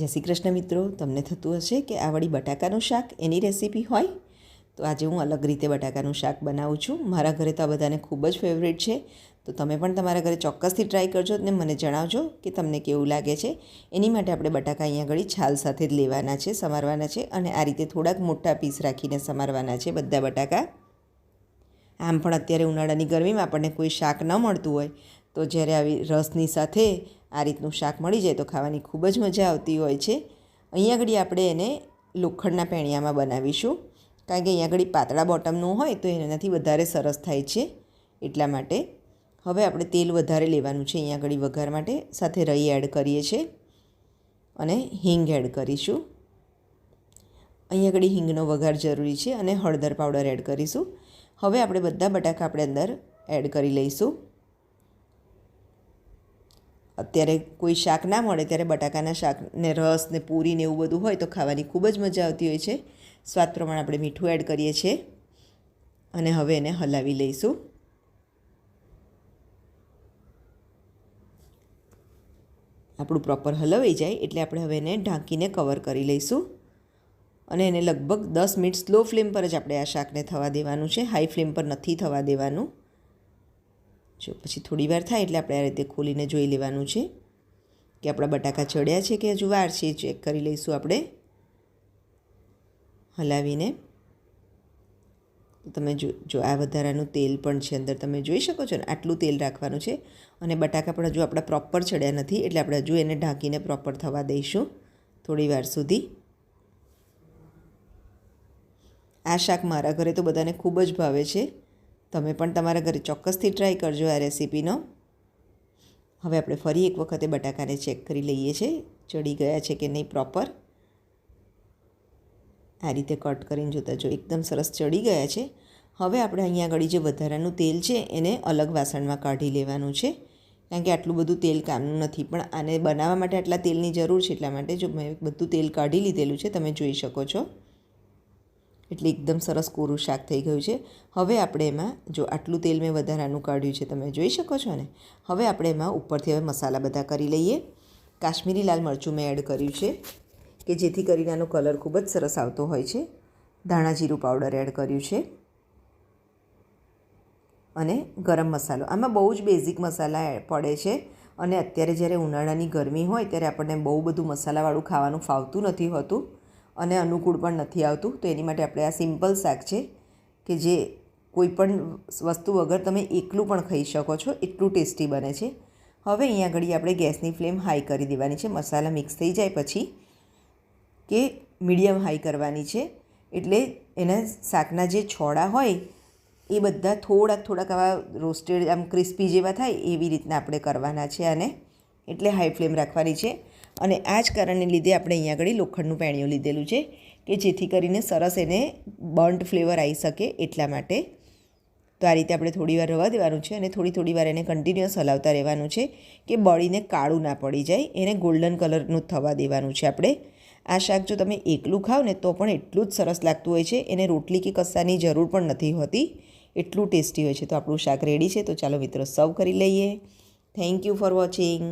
જય શ્રી કૃષ્ણ મિત્રો. તમને થતું હશે કે આ વળી બટાકાનું શાક એની રેસીપી હોય? તો આજે હું અલગ રીતે બટાકાનું શાક બનાવું છું. મારા ઘરે તો આ બધાને ખૂબ જ ફેવરેટ છે. તો તમે પણ તમારા ઘરે ચોક્કસથી ટ્રાય કરજો અને મને જણાવજો કે તમને કેવું લાગે છે. એની માટે આપણે બટાકા અહીંયા આગળ છાલ સાથે જ લેવાના છે, સમારવાના છે અને આ રીતે થોડાક મોટા પીસ રાખીને સમારવાના છે બધા બટાકા. આમ પણ અત્યારે ઉનાળાની ગરમીમાં આપણને કોઈ શાક ન મળતું હોય. તો જ્યારે આવી રસની સાથે આ રીતનું શાક મળી જાય તો ખાવાની ખૂબ જ મજા આવતી હોય છે. અહીંયા આગળ આપણે એને લોખંડના પેણિયામાં બનાવીશું. કારણ કે અહીંયા આગળ પાતળા બોટમનું હોય તો એનાથી વધારે સરસ થાય છે. એટલા માટે હવે આપણે તેલ વધારે લેવાનું છે અહીંયા આગળ વઘાર માટે. સાથે રહી એડ કરીએ છીએ અને હિંગ એડ કરીશું. અહીંયા આગળ હિંગનો વઘાર જરૂરી છે અને હળદર પાવડર એડ કરીશું. હવે આપણે બધા બટાકા આપણે અંદર એડ કરી લઈશું. અત્યારે કોઈ શાક ના મળે ત્યારે બટાકાના શાકને રસ ને પૂરી ને એવું બધું હોય તો ખાવાની ખૂબ જ મજા આવતી હોય છે. સ્વાદ પ્રમાણે આપણે મીઠું એડ કરીએ છીએ અને હવે એને હલાવી લઈશું. આપણું પ્રોપર હલવાઈ જાય એટલે આપણે હવે એને ઢાંકીને કવર કરી લઈશું. અને એને લગભગ દસ મિનિટ સ્લો ફ્લેમ પર જ આપણે આ શાકને થવા દેવાનું છે. હાઈ ફ્લેમ પર નથી થવા દેવાનું. જો, પછી થોડી વાર થાય એટલે આપણે આ રીતે ખોલીને જોઈ લેવાનું છે કે આપણા બટાકા ચડ્યા છે કે હજુ વાર છે, ચેક કરી લઈશું આપણે. હલાવીને. તમે જો જો આ વધારાનું તેલ પણ છે અંદર, તમે જોઈ શકો છો ને, આટલું તેલ રાખવાનું છે. અને બટાકા પણ હજુ આપણા પ્રોપર ચડ્યા નથી, એટલે આપણે હજુ એને ઢાંકીને પ્રોપર થવા દઈશું થોડી વાર સુધી. આ શાક મારા ઘરે તો બધાને ખૂબ જ ભાવે છે. તમે પણ તમારા ઘરે ચોક્કસથી ટ્રાય કરજો આ રેસીપીનો હવે આપણે ફરી એક વખતે બટાકાને ચેક કરી લઈએ છીએ, ચડી ગયા છે કે નહીં પ્રોપર આ રીતે કટ કરીને જોતા જો એકદમ સરસ ચડી ગયા છે. હવે આપણે અહીંયા આગળ જે વધારાનું તેલ છે એને અલગ વાસણમાં કાઢી લેવાનું છે. કારણ કે આટલું બધું તેલ કામનું નથી, પણ આને બનાવવા માટે આટલા તેલની જરૂર છે એટલા માટે જો મેં બધું તેલ કાઢી લીધેલું છે, તમે જોઈ શકો છો. એટલે એકદમ સરસ કોરું શાક થઈ ગયું છે. હવે આપણે એમાં, જો આટલું તેલ મેં વધારાનું કાઢ્યું છે, તમે જોઈ શકો છો ને? હવે આપણે એમાં ઉપરથી હવે મસાલા બધા કરી લઈએ. કાશ્મીરી લાલ મરચું મેં એડ કર્યું છે, કે જેથી કરીને આનો કલર ખૂબ જ સરસ આવતો હોય છે. ધાણા જીરું પાવડર એડ કર્યું છે. અને ગરમ મસાલો. આમાં બહુ જ બેઝિક મસાલા પડે છે. અને અત્યારે જ્યારે ઉનાળાની ગરમી હોય, ત્યારે આપણને બહુ બધું મસાલાવાળું ખાવાનું ફાવતું નથી હોતું. અને અનુકૂળ પણ નથી આવતું. તો એની માટે આપણે આ સિમ્પલ શાક છે કે જે કોઈ પણ વસ્તુ વગર તમે એકલું પણ ખાઈ શકો છો. એટલું ટેસ્ટી બને છે. હવે અહીંયા આગળ આપણે ગેસની ફ્લેમ હાઈ કરી દેવાની છે. મસાલા મિક્સ થઈ જાય પછી કે મીડિયમ હાઈ કરવાની છે. એટલે એના શાકના જે છોડા હોય એ બધા થોડાક થોડાક આવા રોસ્ટેડ આમ ક્રિસ્પી જેવા થાય એવી રીતના આપણે કરવાના છે અને એટલે હાઈ ફ્લેમ રાખવાની છે. અને આ જ કારણને લીધે આપણે અહીંયા આગળ લોખંડનું પેણીઓ લીધેલું છે, કે જેથી કરીને સરસ એને બર્ન્ટ ફ્લેવર આવી શકે એટલા માટે. તો આ રીતે આપણે થોડી વાર રવા દેવાનું છે અને થોડી થોડી વાર એને કન્ટિન્યુઅસ હલાવતા રહેવાનું છે, કે બળીને કાળું ના પડી જાય, એને ગોલ્ડન કલરનું થવા દેવાનું છે આપણે. આ શાક જો તમે એકલું ખાઓ ને તો પણ એટલું જ સરસ લાગતું હોય છે, એને રોટલી કે કસ્સાની જરૂર પણ નથી હોતી, એટલું ટેસ્ટી હોય છે. તો આપણું શાક રેડી છે, તો ચાલો મિત્રો સર્વ કરી લઈએ. Thank you for watching